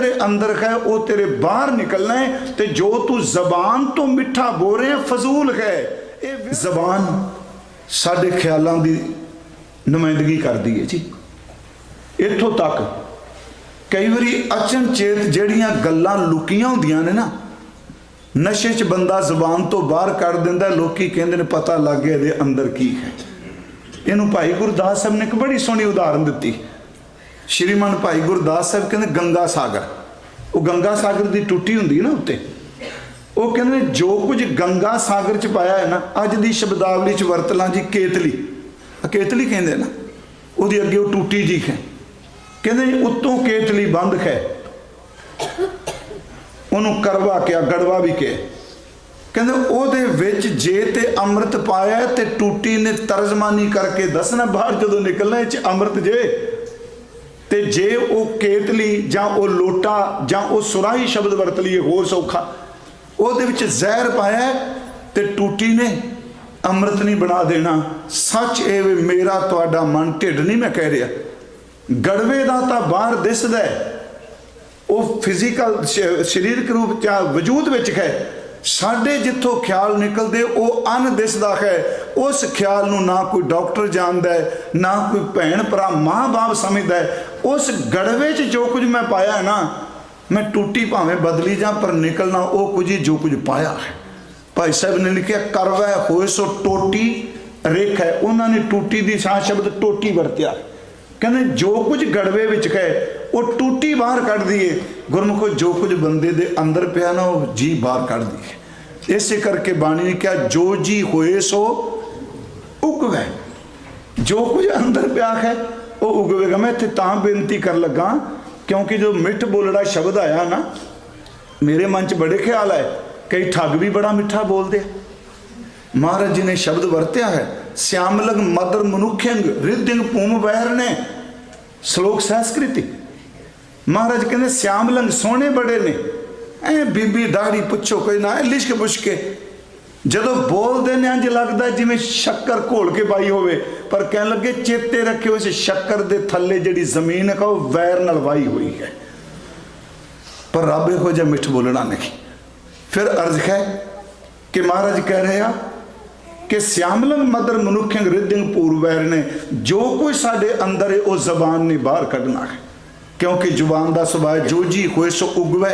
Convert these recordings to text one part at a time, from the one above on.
ਤੇਰੇ ਅੰਦਰ ਹੈ, ਉਹ ਤੇਰੇ ਬਾਹਰ ਨਿਕਲਣਾ ਹੈ ਤੇ ਜੋ ਤੂੰ ਜ਼ਬਾਨ ਤੋਂ ਮਿੱਠਾ ਬੋਲ ਰਿਹਾ ਫਜ਼ੂਲ ਹੈ। ਇਹ ਜ਼ਬਾਨ ਸਾਡੇ ਖਿਆਲਾਂ ਦੀ ਨੁਮਾਇੰਦਗੀ ਕਰਦੀ ਹੈ ਜੀ। ਇੱਥੋਂ ਤੱਕ ਕਈ ਵਾਰੀ ਅਚਨਚੇਤ ਜਿਹੜੀਆਂ ਗੱਲਾਂ ਲੁਕੀਆਂ ਹੁੰਦੀਆਂ ਨੇ ਨਾ, ਨਸ਼ੇ 'ਚ ਬੰਦਾ ਜ਼ਬਾਨ ਤੋਂ ਬਾਹਰ ਕੱਢ ਦਿੰਦਾ, ਲੋਕੀ ਕਹਿੰਦੇ ਨੇ ਪਤਾ ਲੱਗ ਗਿਆ ਇਹਦੇ ਅੰਦਰ ਕੀ ਹੈ। ਇਹਨੂੰ ਭਾਈ ਗੁਰਦਾਸ ਸਾਹਿਬ ਨੇ ਇੱਕ ਬੜੀ ਸੋਹਣੀ ਉਦਾਹਰਨ ਦਿੱਤੀ। ਸ਼੍ਰੀਮਾਨ ਭਾਈ ਗੁਰਦਾਸ ਸਾਹਿਬ ਕਹਿੰਦੇ ਗੰਗਾ ਸਾਗਰ। ਉਹ ਗੰਗਾ ਸਾਗਰ ਦੀ ਟੁੱਟੀ ਹੁੰਦੀ ਹੈ ਨਾ ਉੱਤੇ। ਉਹ ਕਹਿੰਦੇ ਜੋ ਕੁਝ ਗੰਗਾ ਸਾਗਰ 'ਚ ਪਾਇਆ ਹੈ ਨਾ, ਅੱਜ ਦੀ ਸ਼ਬਦਾਵਲੀ 'ਚ ਵਰਤ ਲਾਂ ਜੀ ਕੇਤਲੀ। ਕੇਤਲੀ ਕਹਿੰਦੇ ਨਾ, ਉਹਦੀ ਅੱਗੇ ਉਹ ਟੂਟੀ ਜੀ ਹੈ। ਕਹਿੰਦੇ ਜੀ ਉੱਤੋਂ ਕੇਤਲੀ ਬੰਦ ਹੈ। ਉਹਨੂੰ ਕਰਵਾ ਕਿਆ, ਗੜਵਾ ਵੀ ਕਿਹਾ ਕਹਿੰਦੇ ਉਹਦੇ ਵਿੱਚ ਜੇ ਤੇ ਅੰਮ੍ਰਿਤ ਪਾਇਆ ਤੇ ਟੂਟੀ ਨੇ ਤਰਜਮਾਨੀ ਕਰਕੇ ਦੱਸਣਾ, ਬਾਹਰ ਜਦੋਂ ਨਿਕਲਣਾ, ਇਹ ਚ ਅੰਮ੍ਰਿਤ ਜੇ। ਤੇ ਜੇ ਉਹ ਕੇਤਲੀ ਜਾਂ ਉਹ ਲੋਟਾ ਜਾਂ ਉਹ ਸੁਰਾਹੀ ਸ਼ਬਦ ਵਰਤ ਲਈਏ, ਹੋਰ ਸੌਖਾ। ਉਹਦੇ ਵਿੱਚ ਜ਼ਹਿਰ ਪਾਇਆ ਹੈ ਤੇ ਟੂਟੀ ਨੇ ਅੰਮ੍ਰਿਤ ਨਹੀਂ ਬਣਾ ਦੇਣਾ। ਸੱਚ ਇਹ ਵੀ ਮੇਰਾ ਤੁਹਾਡਾ ਮਨ ਢਿੱਡ ਨਹੀਂ, ਮੈਂ ਕਹਿ ਰਿਹਾ। ਗੜਵੇ ਦਾ ਤਾਂ ਬਾਹਰ ਦਿਸਦਾ ਹੈ। ਉਹ ਫਿਜ਼ੀਕਲ ਸਰੀਰਕ ਰੂਪ ਚ ਵਜੂਦ ਵਿੱਚ ਹੈ। ਸਾਡੇ ਜਿੱਥੋਂ ਖਿਆਲ ਨਿਕਲਦੇ, ਉਹ ਅਨ ਦਿਸਦਾ ਹੈ। ਉਸ ਖਿਆਲ ਨੂੰ ਨਾ ਕੋਈ ਡਾਕਟਰ ਜਾਣਦਾ ਹੈ, ਨਾ ਕੋਈ ਭੈਣ ਭਰਾ ਮਾਂ-ਬਾਪ ਸਮਝਦਾ ਹੈ, ਉਸ ਗੜਵੇ 'ਚ ਜੋ ਕੁਝ ਮੈਂ ਪਾਇਆ ਹੈ ਨਾ, ਮੈਂ ਟੂਟੀ ਭਾਵੇਂ ਬਦਲੀ ਜਾਂ ਪਰ ਨਿਕਲਣਾ, ਉਹ ਕੁਝ ਹੀ ਜੋ ਕੁਝ ਪਾਇਆ ਹੈ। ਭਾਈ ਸਾਹਿਬ ਨੇ ਲਿਖਿਆ, ਕਰਵੈ ਹੋਏ ਸੋ ਟੋਟੀ ਰੇਖ ਹੈ। ਉਹਨਾਂ ਨੇ ਟੂਟੀ ਦੀ ਸਾਹ ਸ਼ਬਦ ਟੋਟੀ ਵਰਤਿਆ। ਕਹਿੰਦੇ ਜੋ ਕੁਝ ਗੜਵੇ ਵਿੱਚ ਹੈ, ਉਹ ਟੂਟੀ ਬਾਹਰ ਕੱਢ ਦਈਏ। ਗੁਰਮੁਖੋ, ਜੋ ਕੁਝ ਬੰਦੇ ਦੇ ਅੰਦਰ ਪਿਆ ਨਾ, ਉਹ ਜੀ ਬਾਹਰ ਕੱਢ ਦਈਏ। ਇਸੇ ਕਰਕੇ ਬਾਣੀ ਨੇ ਕਿਹਾ, ਜੋ ਜੀ ਹੋਏ ਸੋ ਉਗਵੇ। ਜੋ ਕੁਝ ਅੰਦਰ ਪਿਆ ਹੈ, ਉਹ ਉਗਵੇਗਾ ਮੈਂ ਇੱਥੇ ਤਾਂ ਬੇਨਤੀ ਕਰਨ ਲੱਗਾ, ਕਿਉਂਕਿ ਜੋ ਮਿੱਠ ਬੋਲੜਾ ਸ਼ਬਦ ਆਇਆ ਨਾ, ਮੇਰੇ ਮਨ 'ਚ ਬੜੇ ਖਿਆਲ ਆਏ ਕਈ ਠੱਗ ਵੀ ਬੜਾ ਮਿੱਠਾ ਬੋਲਦੇ ਆ। ਮਹਾਰਾਜ ਜੀ ਨੇ ਸ਼ਬਦ ਵਰਤਿਆ ਹੈ, ਸਿਆਮਲਗ ਮਦਰ ਮਨੁਖਯੰਗ ਰਿਦਿੰਗ ਭੂਮ ਵਹਿਰ ਨੇ ਸ਼ਲੋਕ ਸੰਸਕ੍ਰਿਤੀ। ਮਹਾਰਾਜ ਕਹਿੰਦੇ, ਸਿਆਮਲੰਗ ਸੋਹਣੇ ਬੜੇ ਨੇ। ਐ ਬੀਬੀ ਦਾੜੀ ਪੁੱਛੋ ਕੋਈ ਨਾ ਲਿਸ਼ਕ ਪੁੱਛ ਕੇ ਜਦੋਂ ਬੋਲਦੇ ਨੇ ਇੰਜ ਲੱਗਦਾ ਜਿਵੇਂ ਸ਼ੱਕਰ ਘੋਲ ਕੇ ਪਾਈ ਹੋਵੇ, ਪਰ ਕਹਿਣ ਲੱਗੇ ਚੇਤੇ ਰੱਖਿਓ ਇਸ ਸ਼ੱਕਰ ਦੇ ਥੱਲੇ ਜਿਹੜੀ ਜ਼ਮੀਨ ਹੈ, ਉਹ ਵੈਰ ਨਾਲ ਵਾਈ ਹੋਈ ਹੈ। ਪਰ ਰੱਬ ਇਹੋ ਜਿਹਾ ਮਿੱਠ ਬੋਲਣਾ ਨਹੀਂ। ਫਿਰ ਅਰਜ਼ ਹੈ ਕਿ ਮਹਾਰਾਜ ਕਹਿ ਰਹੇ ਆ ਕਿ ਸਿਆਮਲੰ ਮਦਰ ਮਨੁੱਖਿੰ ਰਿਦਿੰ ਪੂਰਵੈਰ ਨੇ, ਜੋ ਕੁਝ ਸਾਡੇ ਅੰਦਰ ਹੈ, ਉਹ ਜ਼ਬਾਨ ਨੇ ਬਾਹਰ ਕੱਢਣਾ ਹੈ। ਕਿਉਂਕਿ ਜ਼ੁਬਾਨ ਦਾ ਸੁਭਾਅ ਜੋ ਜੀ ਹੋਏ ਸੋ ਉਗਵੇ।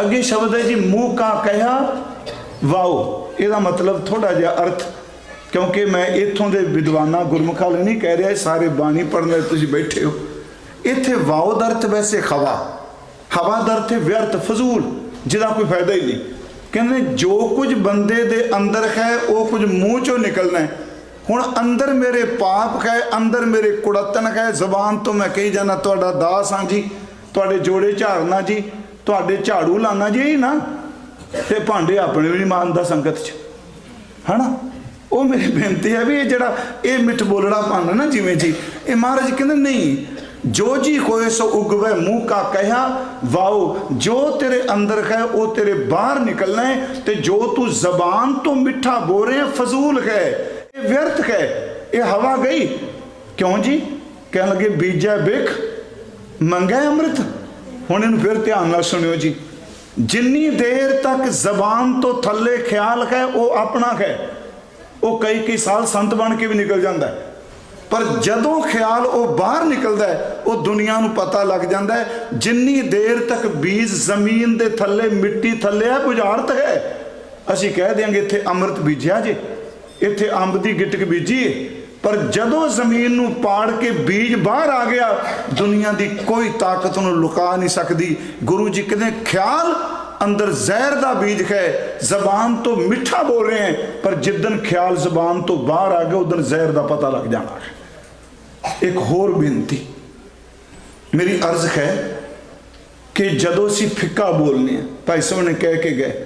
ਅੱਗੇ ਸ਼ਬਦ ਹੈ ਜੀ, ਮੂੰਹ ਕਾ ਕਹਿਆ ਵਾਓ, ਇਹਦਾ ਮਤਲਬ ਥੋੜਾ ਜਿਹਾ ਅਰਥ, ਕਿਉਂਕਿ ਮੈਂ ਇੱਥੋਂ ਦੇ ਵਿਦਵਾਨਾਂ ਗੁਰਮੁਖਾਂ ਲਈ ਨਹੀਂ ਕਹਿ ਰਿਹਾ, ਇਹ ਸਾਰੇ ਬਾਣੀ ਪੜ੍ਹਨ ਵਾਲੇ ਤੁਸੀਂ ਬੈਠੇ ਹੋ। ਇੱਥੇ ਵਾਓ ਦਾ ਅਰਥ ਵੈਸੇ ਹਵਾ ਹਵਾ ਦਾ ਅਰਥ ਵਿਅਰਥ, ਫਜ਼ੂਲ, ਜਿਹਦਾ ਕੋਈ ਫਾਇਦਾ ਹੀ ਨਹੀਂ। ਕਹਿੰਦੇ ਜੋ ਕੁਝ ਬੰਦੇ ਦੇ ਅੰਦਰ ਹੈ, ਉਹ ਕੁਝ ਮੂੰਹ ਚੋਂ ਨਿਕਲਣਾ ਹੈ। ਹੁਣ ਅੰਦਰ ਮੇਰੇ ਪਾਪ ਹੈ, ਅੰਦਰ ਮੇਰੇ ਕੁੜਤਨ ਹੈ, ਜ਼ਬਾਨ ਤੋਂ ਮੈਂ ਕਹੀ ਜਾਣਾ ਤੁਹਾਡਾ ਦਾਸ ਹਾਂ ਜੀ, ਤੁਹਾਡੇ ਜੋੜੇ ਝਾੜਨਾ ਜੀ, ਤੁਹਾਡੇ ਝਾੜੂ ਲਾਣਾ ਜੀ ਨਾ ਤੇ ਭਾਂਡੇ ਆਪਣੇ ਵੀ ਨਹੀਂ ਮਾਨਦਾ ਸੰਗਤ 'ਚ। ਹਨਾ? ਉਹ ਮੇਰੀ ਬੇਨਤੀ ਹੈ ਵੀ ਇਹ ਜਿਹੜਾ ਇਹ ਮਿੱਠ ਬੋਲੜਾ ਪੰਨ ਨਾ ਜਿਵੇਂ ਜੀ, ਇਹ ਮਹਾਰਾਜ ਕਹਿੰਦੇ ਨਹੀਂ, ਜੋ ਜੀ ਹੋਏ ਸੋ ਉਗਵੇ ਮੂੰਹ ਕਾ ਕਹਿਆ, ਵਾਓ, ਜੋ ਤੇਰੇ ਅੰਦਰ ਹੈ ਉਹ ਤੇਰੇ ਬਾਹਰ ਨਿਕਲਣਾ ਹੈ ਤੇ ਜੋ ਤੂੰ ਜ਼ਬਾਨ ਤੋਂ ਮਿੱਠਾ ਬੋਲ ਰਿਹਾ ਫਜ਼ੂਲ ਹੈ, ਇਹ ਵਿਅਰਥ ਹੈ, ਇਹ ਹਵਾ ਗਈ। ਕਿਉਂ ਜੀ? ਕਹਿਣ ਲੱਗੇ, ਬੀਜੈ ਬਿਖ ਮੰਗੈ ਅੰਮ੍ਰਿਤ। ਹੁਣ ਇਹਨੂੰ ਫਿਰ ਧਿਆਨ ਨਾਲ ਸੁਣਿਓ ਜੀ। ਜਿੰਨੀ ਦੇਰ ਤੱਕ ਜ਼ਬਾਨ ਤੋਂ ਥੱਲੇ ਖਿਆਲ ਹੈ, ਉਹ ਆਪਣਾ ਹੈ। ਉਹ ਕਈ ਕਈ ਸਾਲ ਸੰਤ ਬਣ ਕੇ ਵੀ ਨਿਕਲ ਜਾਂਦਾ ਪਰ ਜਦੋਂ ਖਿਆਲ ਉਹ ਬਾਹਰ ਨਿਕਲਦਾ ਉਹ ਦੁਨੀਆ ਨੂੰ ਪਤਾ ਲੱਗ ਜਾਂਦਾ ਜਿੰਨੀ ਦੇਰ ਤੱਕ ਬੀਜ ਜ਼ਮੀਨ ਦੇ ਥੱਲੇ, ਮਿੱਟੀ ਥੱਲੇ ਹੈ, ਬੁਝਾਰਤ ਹੈ। ਅਸੀਂ ਕਹਿ ਦਿਆਂਗੇ, ਇੱਥੇ ਅੰਮ੍ਰਿਤ ਬੀਜਿਆ ਜੇ, ਇੱਥੇ ਅੰਬ ਦੀ ਗਿਟਕ ਬੀਜੀ ਪਰ ਜਦੋਂ ਜ਼ਮੀਨ ਨੂੰ ਪਾੜ ਕੇ ਬੀਜ ਬਾਹਰ ਆ ਗਿਆ, ਦੁਨੀਆ ਦੀ ਕੋਈ ਤਾਕਤ ਨੂੰ ਲੁਕਾ ਨਹੀਂ ਸਕਦੀ। ਗੁਰੂ ਜੀ ਕਹਿੰਦੇ, ਖਿਆਲ ਅੰਦਰ ਜ਼ਹਿਰ ਦਾ ਬੀਜ ਹੈ, ਜ਼ਬਾਨ ਤੋਂ ਮਿੱਠਾ ਬੋਲ ਰਹੇ ਹੈ, ਪਰ ਜਿੱਦਨ ਖਿਆਲ ਜ਼ਬਾਨ ਤੋਂ ਬਾਹਰ ਆ ਗਿਆ, ਉਦੋਂ ਜ਼ਹਿਰ ਦਾ ਪਤਾ ਲੱਗ ਜਾਣਾ ਹੈ। ਇੱਕ ਹੋਰ ਬੇਨਤੀ। ਮੇਰੀ ਅਰਜ਼ ਹੈ ਕਿ ਜਦੋਂ ਅਸੀਂ ਫਿੱਕਾ ਬੋਲਨੇ ਆ ਭਾਈ ਸਾਹਿਬ ਨੇ ਕਹਿ ਕੇ ਗਏ,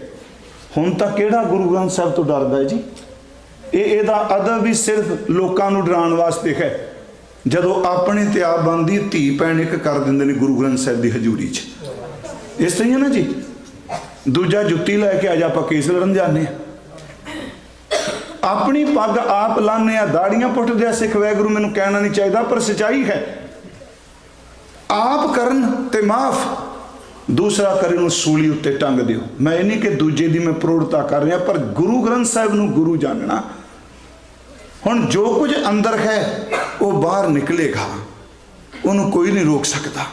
ਹੁਣ ਤਾਂ ਕਿਹੜਾ ਗੁਰੂ ਗ੍ਰੰਥ ਸਾਹਿਬ ਤੋਂ ਡਰਦਾ ਹੈ ਜੀ? ਇਹ ਇਹਦਾ ਅਦਬ ਵੀ ਸਿਰਫ ਲੋਕਾਂ ਨੂੰ ਡਰਾਉਣ ਵਾਸਤੇ ਹੈ। ਜਦੋਂ ਆਪਣੇ ਤੇ ਆਪ ਬੰਦੀ ਧੀ ਭੈਣ ਇੱਕ ਕਰ ਦਿੰਦੇ ਨੇ ਗੁਰੂ ਗ੍ਰੰਥ ਸਾਹਿਬ ਦੀ ਹਜ਼ੂਰੀ 'ਚ। ਇਸ ਤਰ੍ਹਾਂ ਹੀ ਹੈ ਨਾ ਜੀ? ਦੂਜਾ ਜੁੱਤੀ ਲੈ ਕੇ ਅੱਜ ਆਪਾਂ ਕੇਸ ਲੜਨ ਜਾਂਦੇ ਆ ਆਪਣੀ ਪੱਗ ਆਪ ਲਾਣੇ ਆ ਦਾੜੀਆਂ ਪੁੱਟਦੇ ਆ ਸਿੱਖ ਵੈਗੁਰੂ ਮੈਨੂੰ ਕਹਿਣਾ ਨਹੀਂ ਚਾਹੀਦਾ, ਪਰ ਸਚਾਈ ਹੈ। ਆਪ ਕਰਨ ਤੇ ਮਾਫ। ਦੂਸਰਾ ਕਰੇ ਨੂੰ ਸੂਲੀ ਉੱਤੇ ਟੰਗ ਦਿਓ। ਮੈਂ ਇਹ ਨਹੀਂ ਕਿ ਦੂਜੇ ਦੀ ਮੈਂ ਪ੍ਰੋੜਤਾ ਕਰ ਰਿਹਾ, ਪਰ ਗੁਰੂ ਗ੍ਰੰਥ ਸਾਹਿਬ ਨੂੰ ਗੁਰੂ ਜਾਣਨਾ ਹੁਣ ਜੋ ਕੁਝ ਅੰਦਰ ਹੈ ਉਹ ਬਾਹਰ ਨਿਕਲੇਗਾ। ਉਹਨੂੰ ਕੋਈ ਨਹੀਂ ਰੋਕ ਸਕਦਾ।